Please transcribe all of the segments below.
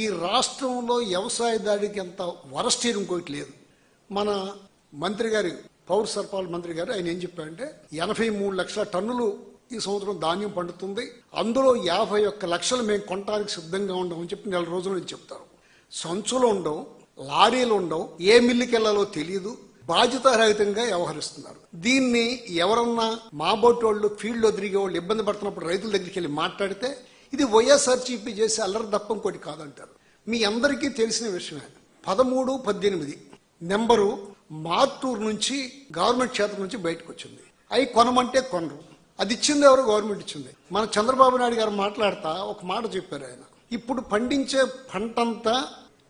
ఈ రాష్ట్రంలో వ్యవసాయ దాడికి ఎంత వరస్ట్ ఇంకోటి లేదు. మన మంత్రి గారి పౌర సరఫరాల మంత్రి గారు ఆయన ఏం చెప్పారంటే ఎనభై మూడు లక్షల టన్నులు ఈ సంవత్సరం ధాన్యం పండుతుంది. అందులో యాభై ఒక్క లక్షలు మేము కొనడానికి సిద్ధంగా ఉండమని చెప్పి నెల రోజుల నుంచి చెప్తారు. సంచులు ఉండవు లారీలు ఉండవు ఏ మిల్లుకి వెళ్ళాలో తెలియదు బాధ్యతారహితంగా వ్యవహరిస్తున్నారు. దీన్ని ఎవరన్నా మా బోటోళ్ళు ఫీల్డ్లో తిరిగే వాళ్ళు ఇబ్బంది పడుతున్నప్పుడు రైతుల దగ్గరికి వెళ్ళి మాట్లాడితే ఇది వైఎస్ఆర్సీపీ చేసి అల్లరి తప్ప ఇంకోటి కాదంటారు. మీ అందరికీ తెలిసిన విషయమే. పదమూడు పద్దెనిమిది. నెంబరు మార్టూర్ నుంచి గవర్నమెంట్ క్షేత్రం నుంచి బయటకు వచ్చింది అవి కొనమంటే కొనరు. అది ఇచ్చింది ఎవరు? గవర్నమెంట్ ఇచ్చింది. మన చంద్రబాబు నాయుడు గారు మాట్లాడతా ఒక మాట చెప్పారు ఆయన. ఇప్పుడు పండించే పంటంతా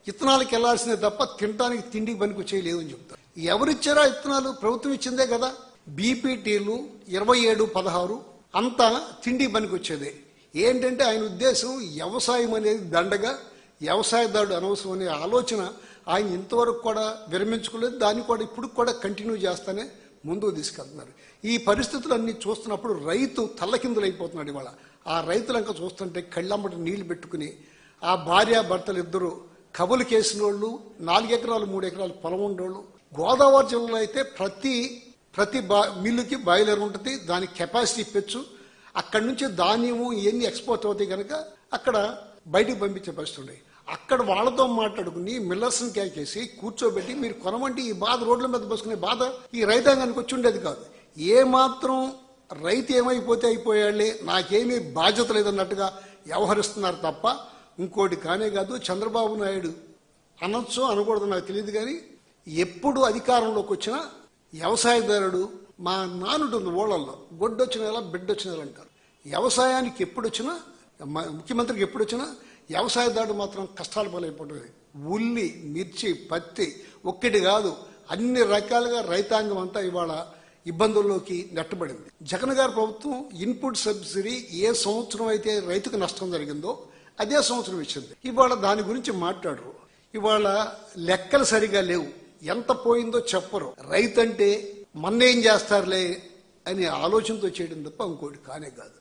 ఇత్తనాలకు వెళ్ళాల్సిందే తప్ప తినడానికి తిండికి పనికి చేయలేదు అని చెప్తారు. ఎవరిచ్చారా ఇత్తనాలు? ప్రభుత్వం ఇచ్చిందే కదా. బీపీటీలు ఇరవై ఏడు పదహారు. అంతా తిండి పనికి వచ్చేదే ఏంటంటే ఆయన ఉద్దేశం వ్యవసాయం అనేది దండగా వ్యవసాయదారుడు అనవసరం అనే ఆలోచన ఆయన ఇంతవరకు కూడా విరమించుకోలేదు. దాన్ని కూడా ఇప్పుడు కూడా కంటిన్యూ చేస్తానే ముందుకు తీసుకెళ్తున్నారు. ఈ పరిస్థితులన్నీ చూస్తున్నప్పుడు రైతు తల్లకిందులైపోతున్నాడు ఇవాళ. ఆ రైతులంక చూస్తుంటే కళ్ళమ్మటి నీళ్ళు పెట్టుకుని ఆ భార్య భర్తలు ఇద్దరు కబులు కేసిన వాళ్ళు నాలుగు ఎకరాలు మూడు ఎకరాలు పొలం ఉండేవాళ్ళు గోదావరి జిల్లాలో అయితే ప్రతి ప్రతి బా మిల్లుకి బాయిలర్ ఉంటుంది. దాని కెపాసిటీ ఇప్పచ్చు అక్కడి నుంచి ధాన్యము ఇవన్నీ ఎక్స్పోర్ట్ అవుతాయి కనుక అక్కడ బయటికి పంపించే పరిస్థితి ఉండేది అక్కడ వాళ్ళతో మాట్లాడుకుని మిల్లర్స్ని కేకేసి కూర్చోబెట్టి మీరు కొనమంటే ఈ బాధ రోడ్ల మీద పోసుకునే బాధ ఈ రైతాంగానికి వచ్చి ఉండేది కాదు. ఏ మాత్రం రైతు ఏమైపోతే అయిపోయాళ్ళే నాకేమీ బాధ్యత లేదన్నట్టుగా వ్యవహరిస్తున్నారు తప్ప ఇంకోటి కానే కాదు చంద్రబాబు నాయుడు అనొచ్చు అనకూడదు నాకు తెలియదు కానీ ఎప్పుడు అధికారంలోకి వచ్చినా వ్యవసాయదారుడు మా నానుంటుంది ఊళ్ళల్లో గొడ్డొచ్చిన ఎలా బిడ్డొచ్చిన ఎలా అంటారు. వ్యవసాయానికి ఎప్పుడు వచ్చినా ముఖ్యమంత్రికి ఎప్పుడు వచ్చినా వ్యవసాయదారుడు మాత్రం కష్టాలు పాలైపోతుంది. ఉల్లి మిర్చి పత్తి ఒక్కటి కాదు అన్ని రకాలుగా రైతాంగం అంతా ఇవాళ ఇబ్బందుల్లోకి నెట్టబడింది. జగన్ గారి ప్రభుత్వం ఇన్పుట్ సబ్సిడీ ఏ సంవత్సరం అయితే రైతుకు నష్టం జరిగిందో అదే సంవత్సరం ఇచ్చింది. ఇవాళ దాని గురించి మాట్లాడరు. ఇవాళ లెక్కలు సరిగా లేవు. ఎంత పోయిందో చెప్పరు. రైతు అంటే మన్నేం చేస్తారులే అనే ఆలోచనతో చేయడం తప్ప ఇంకోటి కానే కాదు.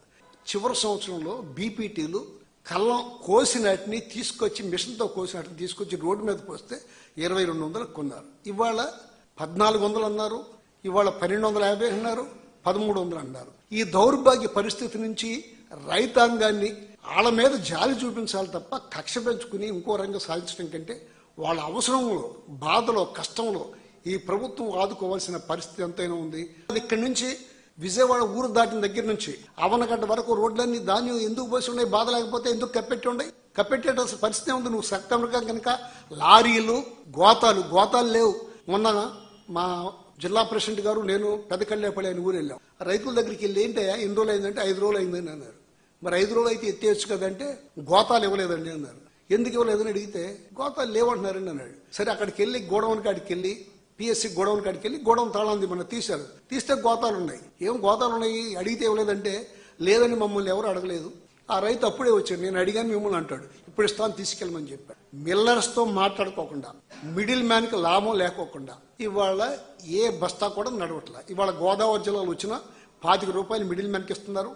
చివరి సంవత్సరంలో బీపీటీలు కళ్ళం కోసినటిని తీసుకొచ్చి మిషన్తో కోసినటిని తీసుకొచ్చి రోడ్డు మీద పోస్తే ఇరవై రెండు వందలకు కొన్నారు. ఇవాళ పద్నాలుగు వందలు అన్నారు ఇవాళ పన్నెండు వందల యాభై అన్నారు పదమూడు వందలు అన్నారు. ఈ దౌర్భాగ్య పరిస్థితి నుంచి రైతాంగాన్ని వాళ్ళ మీద జాలి చూపించాలి తప్ప కక్ష పెంచుకుని ఇంకో రంగం సాధించడం కంటే వాళ్ళ అవసరంలో బాధలో కష్టంలో ఈ ప్రభుత్వం ఆదుకోవాల్సిన పరిస్థితి ఎంతైనా ఉంది. ఇక్కడి నుంచి విజయవాడ ఊరు దాటిన దగ్గర నుంచి అవనగడ్డ వరకు రోడ్లన్నీ ధాన్యం ఎందుకు పోసి ఉన్నాయి? బాధ లేకపోతే ఎందుకు కప్పెట్టి ఉన్నాయి? కప్పెట్టే పరిస్థితి ఉంది నువ్వు సెప్టెంబర్గా కనుక లారీలు గోతాలు గోతాలు లేవు. మొన్న మా జిల్లా ప్రెసిడెంట్ గారు నేను పెదకళ్ళేపల్లి అని ఊరు వెళ్ళాం. రైతుల దగ్గరికి వెళ్ళి ఏంటయ్యా ఎన్ని రోజులు అయిందంటే ఐదు రోజులు అయిందని అన్నారు. మరి ఐదు రోజులు అయితే ఎత్తేయచ్చు కదంటే గోతాలు ఇవ్వలేదండి అన్నారు. ఎందుకు ఇవ్వలేదని అడిగితే గోతాలు లేవంటున్నారండి అన్నాడు. సరే అక్కడికి వెళ్ళి గోడౌన్ కాడికి వెళ్ళి పిఎస్సి గోడౌన్ కాడికి వెళ్ళి గోడౌన్ తాళంది మన తీశారు. తీస్తే గోతాలు ఉన్నాయి ఏం గోతాలు ఉన్నాయి అడిగితే ఇవ్వలేదంటే లేదని మమ్మల్ని ఎవరు అడగలేదు. ఆ రైతు అప్పుడే వచ్చాడు. నేను అడిగాను మిమ్మల్ని అంటాడు. ఇప్పుడు ఇస్తాను తీసుకెళ్ళమని చెప్పాడు. మిల్లర్స్తో మాట్లాడుకోకుండా మిడిల్ మ్యాన్కి లాభం లేకోకుండా ఇవాళ ఏ బస్తా కూడా నడవట్లే. ఇవాళ గోదావరి జిల్లాలో వచ్చిన పాతిక రూపాయలు మిడిల్ మ్యాన్కి ఇస్తున్నారు.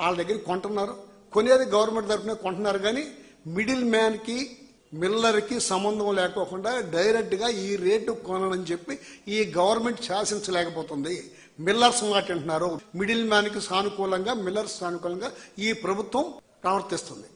వాళ్ళ దగ్గర కొంటున్నారు. కొనేది గవర్నమెంట్ తరఫున కొంటున్నారు. కానీ మిడిల్ మ్యాన్కి మిల్లర్కి సంబంధం లేకోకుండా డైరెక్ట్గా ఈ రేటు కొనని చెప్పి ఈ గవర్నమెంట్ శాసించలేకపోతుంది. మిల్లర్స్ మాట అంటున్నారు. మిడిల్ మ్యాన్కి సానుకూలంగా మిల్లర్స్ సానుకూలంగా ఈ ప్రభుత్వం ప్రవర్తిస్తుంది.